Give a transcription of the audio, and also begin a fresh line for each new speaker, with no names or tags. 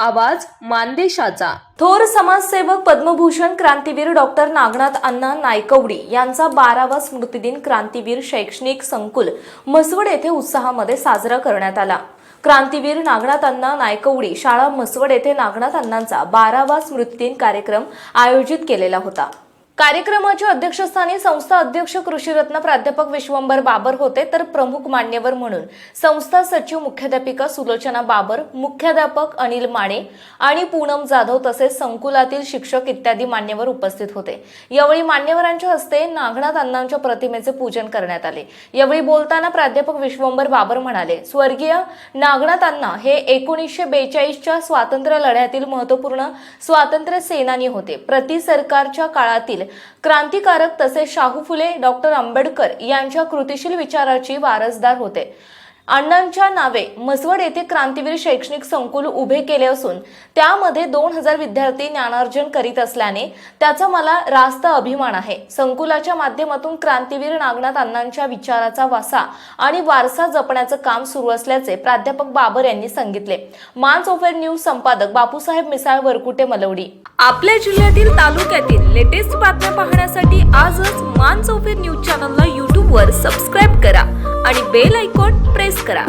आवाज मानदेशाचा.
थोर समाजसेवक पद्मभूषण क्रांतीवीर डॉक्टर नागनाथ अण्णा नायकवडी यांचा बारावा स्मृतिदिन क्रांतीवीर शैक्षणिक संकुल म्हसवड येथे उत्साहामध्ये साजरा करण्यात आला. क्रांतीवीर नागनाथ अण्णा नायकवडी शाळा म्हसवड येथे नागनाथ अण्णांचा बारावा स्मृतिदिन कार्यक्रम आयोजित केलेला होता. कार्यक्रमाच्या अध्यक्षस्थानी संस्था अध्यक्ष कृषीरत्न प्राध्यापक विश्वंभर बाबर होते तर प्रमुख मान्यवर म्हणून संस्था सचिव मुख्याध्यापिका सुलोचना बाबर मुख्याध्यापक अनिल माने आणि पूनम जाधव तसेच संकुलातील शिक्षक इत्यादी मान्यवर उपस्थित होते. यावेळी मान्यवरांच्या हस्ते नागनाथ अण्णांच्या प्रतिमेचे पूजन करण्यात आले. यावेळी बोलताना प्राध्यापक विश्वंभर बाबर म्हणाले स्वर्गीय नागनाथ अण्णा हे एकोणीसशे बेचाळीसच्या स्वातंत्र्य लढ्यातील महत्त्वपूर्ण स्वातंत्र्य सेनानी होते. प्रति सरकारच्या काळातील क्रांतिकारक तसेच शाहू फुले डॉक्टर आंबेडकर यांच्या कृतिशील विचाराची वारसदार होते. अण्णांच्या नावे म्हसवड येथे क्रांतीवीर शैक्षणिक संकुल उभे केले असून त्यामध्ये दोन हजार विद्यार्थी ज्ञानार्जन करीत असल्याने त्याचा मला रास्त अभिमान आहे. संकुलाच्या माध्यमातून क्रांतीवीर नागनाथ अण्णांच्या विचाराचा वासा आणि वारसा जपण्याचं काम सुरू असल्याचे प्राध्यापक बाबर यांनी सांगितले. मान ओफेर न्यूज संपादक बापूसाहेब मिसाळ वरकुटे मलवडी.
आपल्या जिल्ह्यातील तालुक्यातील लेटेस्ट आजच मान चौफेर न्यूज चॅनलला यूट्यूबवर सबस्क्राईब करा आणि बेल आयकॉन प्रेस करा.